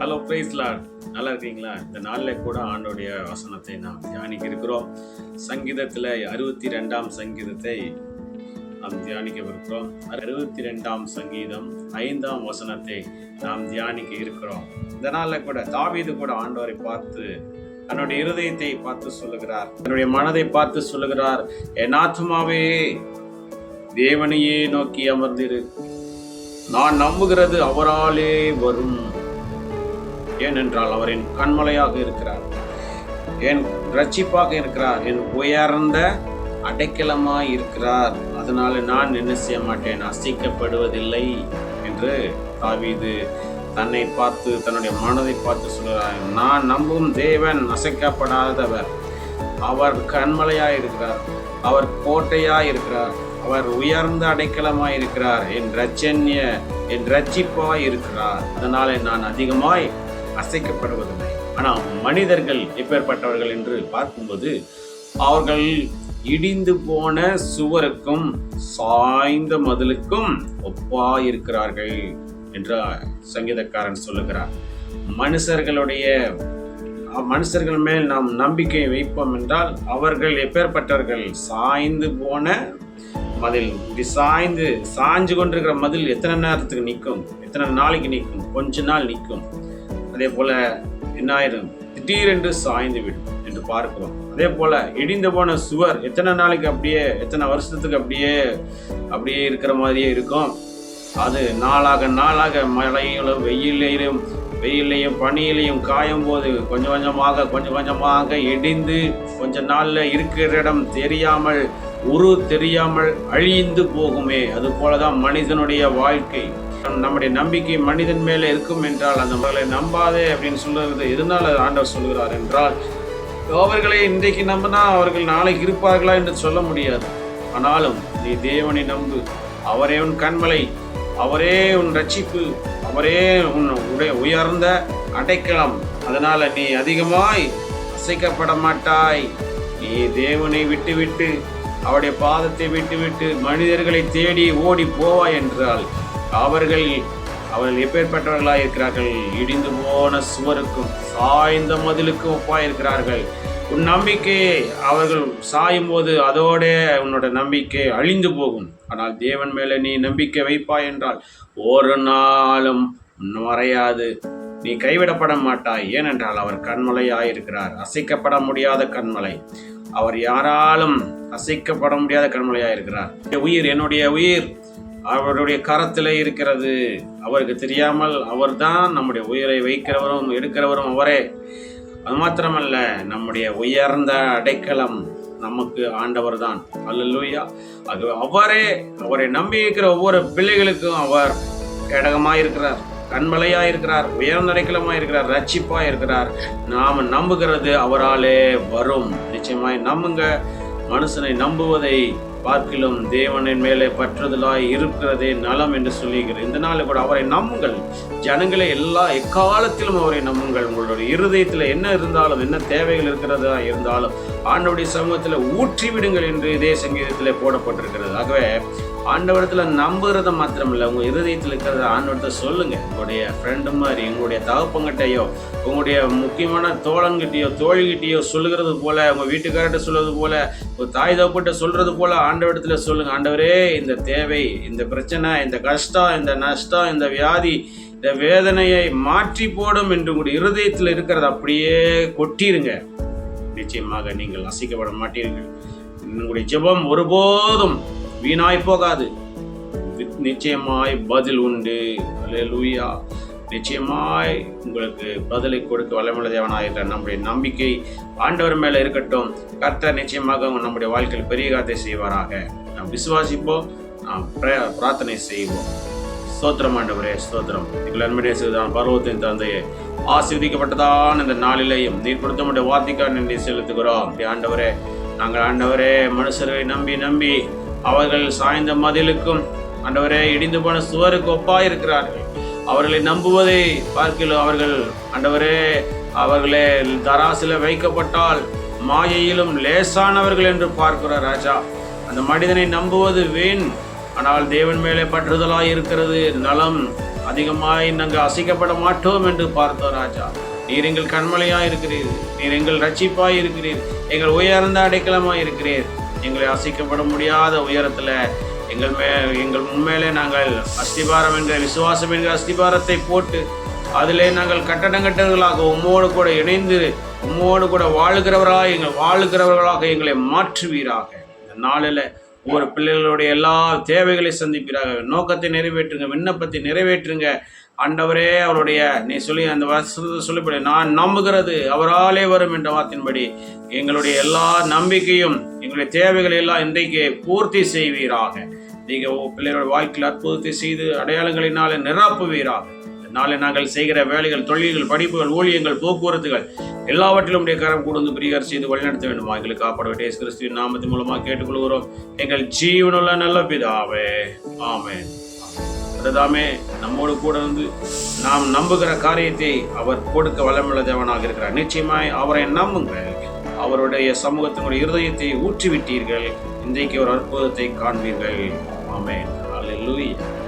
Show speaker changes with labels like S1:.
S1: hello பிரைஸ்லாட் நல்லா இருக்கீங்களா இந்த நாளில் கூட ஆண்டோடைய வசனத்தை நாம் தியானிக்க இருக்கிறோம் சங்கீதத்தில் அறுபத்தி ரெண்டாம் சங்கீதத்தை நாம் தியானிக்க இருக்கிறோம் அறுபத்தி ரெண்டாம் சங்கீதம் ஐந்தாம் வசனத்தை நாம் தியானிக்க இருக்கிறோம் இந்த நாளில் கூட தாவீது கூட ஆண்டோரை பார்த்து தன்னுடைய இருதயத்தை பார்த்து சொல்லுகிறார் தன்னுடைய மனதை பார்த்து சொல்லுகிறார் என் ஆத்மாவே தேவனையே நோக்கி அமர்ந்திரு நான் நம்புகிறது அவராலே வரும் ஏனென்றால் அவர் என் கண்மலையாக இருக்கிறார் என் ரட்சிப்பாக இருக்கிறார் என் உயர்ந்த அடைக்கலமாக இருக்கிறார் அதனால் நான் என்ன செய்ய மாட்டேன் அசைக்கப்படுவதில்லை என்று தாவீது தன்னை பார்த்து தன்னுடைய மனதை பார்த்து சொல்கிறார் நான் நம்பும் தேவன் அசைக்கப்படாதவர் அவர் கண்மலையாக இருக்கிறார் அவர் கோட்டையாக இருக்கிறார் அவர் உயர்ந்த அடைக்கலமாக இருக்கிறார் என் ரச்சன்ய என் ரட்சிப்பாய் இருக்கிறார் அதனாலே நான் அதிகமாய் அசைக்கப்படுவதில்லை ஆனால் மனிதர்கள் எப்பேற்பட்டவர்கள் என்று பார்க்கும்போது அவர்கள் இடிந்து போன சுவருக்கும் சாய்ந்த மதிலுக்கும் ஒப்பா இருக்கிறார்கள் என்று சங்கீதக்காரன் சொல்லுகிறார் மனுஷர்களுடைய மனுஷர்கள் மேல் நாம் நம்பிக்கை வைப்போம் என்றால் அவர்கள் எப்பேற்பட்டவர்கள் சாய்ந்து போன மதில் இப்படி சாய்ந்து சாய்ஞ்சு கொண்டிருக்கிற மதில் எத்தனை நேரத்துக்கு நிற்கும் எத்தனை நாளைக்கு நிற்கும் கொஞ்ச நாள் நிற்கும் அதே போல என்னாயிரம் திடீரென்று சாய்ந்து விடும் என்று பார்க்கிறோம் அதே போல இடிந்து போன சுவர் எத்தனை நாளைக்கு அப்படியே எத்தனை வருஷத்துக்கு அப்படியே அப்படியே இருக்கிற மாதிரியே இருக்கும் அது நாளாக நாளாக மழையிலும் வெயிலையும் வெயிலையும் பனியிலையும் காயும் போது கொஞ்சம் கொஞ்சமாக கொஞ்சம் கொஞ்சமாக இடிந்து கொஞ்ச நாளில் இருக்கிற இடம் தெரியாமல் உரு தெரியாமல் அழிந்து போகுமே அது போலதான் மனிதனுடைய வாழ்க்கை நம்முடைய நம்பிக்கை மனிதன் மேலே இருக்கும் என்றால் அந்த மகளை நம்பாதே அப்படின்னு சொல்லுறது எதனால் ஆண்டவர் சொல்கிறார் என்றால் அவர்களை இன்றைக்கு நம்பினா அவர்கள் நாளைக்கு இருப்பார்களா என்று சொல்ல முடியாது ஆனாலும் நீ தேவனை நம்பு அவரே உன் கண்மலை அவரே உன் ரட்சிப்பு அவரே உன் உடைய உயர்ந்த அடைக்கலம் அதனால் நீ அதிகமாய் அசைக்கப்பட மாட்டாய் நீ தேவனை விட்டுவிட்டு அவருடைய பாதத்தை விட்டுவிட்டு மனிதர்களை தேடி ஓடி போவாய் என்றால் அவர்கள் அவர்கள் எப்பேற்பட்டவர்களாக இருக்கிறார்கள் இடிந்து போன சுவருக்கும் சாய்ந்த மதிலுக்கும் ஒப்பாயிருக்கிறார்கள் உன் நம்பிக்கை அவர்கள் சாயும் போது அதோட உன்னோட நம்பிக்கை அழிந்து போகும் ஆனால் தேவன் மேலே நீ நம்பிக்கை வைப்பாய் என்றால் ஒரு நாளும் மறையாது நீ கைவிடப்பட மாட்டாய் ஏனென்றால் அவர் கண்மலையாயிருக்கிறார் அசைக்கப்பட முடியாத கண்மலை அவர் யாராலும் அசைக்கப்பட முடியாத கண்மலையாயிருக்கிறார் உயிர் என்னுடைய உயிர் அவருடைய கரத்தில் இருக்கிறது அவருக்கு தெரியாமல் அவர் தான் நம்முடைய உயிரை வைக்கிறவரும் எடுக்கிறவரும் அவரே அது மாத்திரமல்ல நம்முடைய உயர்ந்த அடைக்கலம் நமக்கு ஆண்டவர் தான் லூயா அது அவரே அவரை நம்பி இருக்கிற ஒவ்வொரு பிள்ளைகளுக்கும் அவர் கடகமாக இருக்கிறார் கண்மலையாக இருக்கிறார் உயர்ந்த அடைக்கலமாக இருக்கிறார் ரட்சிப்பாக இருக்கிறார் நாம் நம்புகிறது அவராலே வரும் நிச்சயமாய் நம்புங்க மனுஷனை நம்புவதை பார்க்கிலும் தேவனின் மேலே பற்றுதலாய் இருக்கிறதே நலம் என்று சொல்லுகிறேன் இந்த நாள் கூட அவரை நம்புங்கள் ஜனங்களே எல்லா எக்காலத்திலும் அவரை நம்புங்கள் உங்களுடைய இருதயத்தில் என்ன இருந்தாலும் என்ன தேவைகள் இருக்கிறதா இருந்தாலும் ஆண்டோடைய சமூகத்தில் ஊற்றி விடுங்கள் என்று இதே சங்கீதத்தில் போடப்பட்டிருக்கிறது ஆகவே ஆண்டவரத்தில் நம்புகிறத மாத்திரம் இல்லை உங்கள் இருதயத்தில் இருக்கிறத ஆண்டவரத்தை சொல்லுங்கள் உங்களுடைய ஃப்ரெண்டு மாதிரி உங்களுடைய தகப்பங்கிட்டையோ உங்களுடைய முக்கியமான தோழங்கிட்டையோ தோழிகிட்டையோ சொல்லுகிறது போல் உங்கள் வீட்டுக்காரர்கிட்ட சொல்கிறது போல் உங்கள் தாய் தகப்பிட்ட சொல்கிறது போல் ஆண்டவரத்தில் சொல்லுங்கள் ஆண்டவரே இந்த தேவை இந்த பிரச்சனை இந்த கஷ்டம் இந்த நஷ்டம் இந்த வியாதி இந்த வேதனையை மாற்றி போடும் என்று உங்களுடைய இருதயத்தில் இருக்கிறத அப்படியே கொட்டிருங்க நிச்சயமாக நீங்கள் அசைக்கப்பட மாட்டீர்கள் உங்களுடைய ஜெபம் ஒருபோதும் வீணாய் போகாது நிச்சயமாய் பதில் உண்டு லூயா நிச்சயமாய் உங்களுக்கு பதிலை கொடுக்க வளமுள்ள தேவனாகிற நம்முடைய நம்பிக்கை ஆண்டவர் மேலே இருக்கட்டும் கர்த்தர் நிச்சயமாக நம்முடைய வாழ்க்கையில் பெரிய காத்தை செய்வாராக நாம் விசுவாசிப்போம் நாம் பிரார்த்தனை செய்வோம் ஸ்தோத்திரம் ஆண்டவரே ஸ்தோத்திரம் எங்கள் அன்புடைய செய்தான் பருவத்தின் தந்தையே ஆசீர்வதிக்கப்பட்டதான் இந்த நாளிலேயும் நீர் கொடுத்த முடிய வார்த்தைக்காக நன்றி செலுத்துகிறோம் ஆண்டவரே நாங்கள் ஆண்டவரே மனுஷர்களை நம்பி நம்பி அவர்கள் சாய்ந்த மதிலுக்கும் அண்டவரே இடிந்து போன சுவருக்கு ஒப்பா இருக்கிறார்கள் அவர்களை நம்புவதை பார்க்கலாம் அவர்கள் அண்டவரே அவர்களே தராசில வைக்கப்பட்டால் மாயையிலும் லேசானவர்கள் என்று பார்க்கிறார் ராஜா அந்த மனிதனை நம்புவது வீண் ஆனால் தேவன் மேலே பற்றுதலாய் இருக்கிறது நலம் அதிகமாய் நாங்கள் அசைக்கப்பட மாட்டோம் என்று பார்த்தோம் ராஜா நீர் எங்கள் கண்மலையாக இருக்கிறீர் நீர் எங்கள் ரட்சிப்பாய் இருக்கிறீர் எங்கள் உயர்ந்த அடைக்கலமாக இருக்கிறீர் எங்களை அசைக்கப்பட முடியாத உயரத்தில் எங்கள் மே எங்கள் உண்மையிலே நாங்கள் அஸ்திபாரம் என்கிற விசுவாசம் என்கிற அஸ்திபாரத்தை போட்டு அதிலே நாங்கள் கட்டடங்கட்டவர்களாக உம்மோடு கூட இணைந்து உம்மோடு கூட வாழுகிறவராக எங்கள் வாழுகிறவர்களாக எங்களை மாற்றுவீராக இந்த நாளில் ஒரு பிள்ளைகளுடைய எல்லா தேவைகளை சந்திப்பிறாக நோக்கத்தை நிறைவேற்றுங்க விண்ணப்பத்தை நிறைவேற்றுங்க அண்டவரே அவருடைய நீ சொல்லி அந்த வசதி சொல்லிப்படி நான் நம்புகிறது அவராலே வரும் என்ற வார்த்தையின்படி எங்களுடைய எல்லா நம்பிக்கையும் எங்களுடைய தேவைகளை எல்லாம் இன்றைக்கு பூர்த்தி செய்வீராக நீங்கள் பிள்ளைகளுடைய வாழ்க்கையில் அற்புதத்தை செய்து அடையாளங்களினால நிரப்புவீராக நாளை நாங்கள் செய்கிற வேலைகள் தொழில்கள் படிப்புகள் ஊழியங்கள் போக்குவரத்துகள் எல்லாவற்றிலும் உடைய கரம் கூர்ந்து பிரிகார் செய்து வழிநடத்த வேண்டும் எங்களுக்கு காப்பாடு கிறிஸ்துவின் நாமத்தின் மூலமாக கேட்டுக்கொள்கிறோம் எங்கள் ஜீவனுள்ள நல்ல பிதாவே ஆமே அதுதாமே நம்மோடு கூட வந்து நாம் நம்புகிற காரியத்தை அவர் கொடுக்க வளமுள்ள தேவனாக இருக்கிறார் நிச்சயமாய் அவரை நம்புங்கள் அவருடைய சமூகத்தினுடைய இருதயத்தை ஊற்றிவிட்டீர்கள் இன்றைக்கு ஒரு அற்புதத்தை காண்பீர்கள் ஆமே லூயா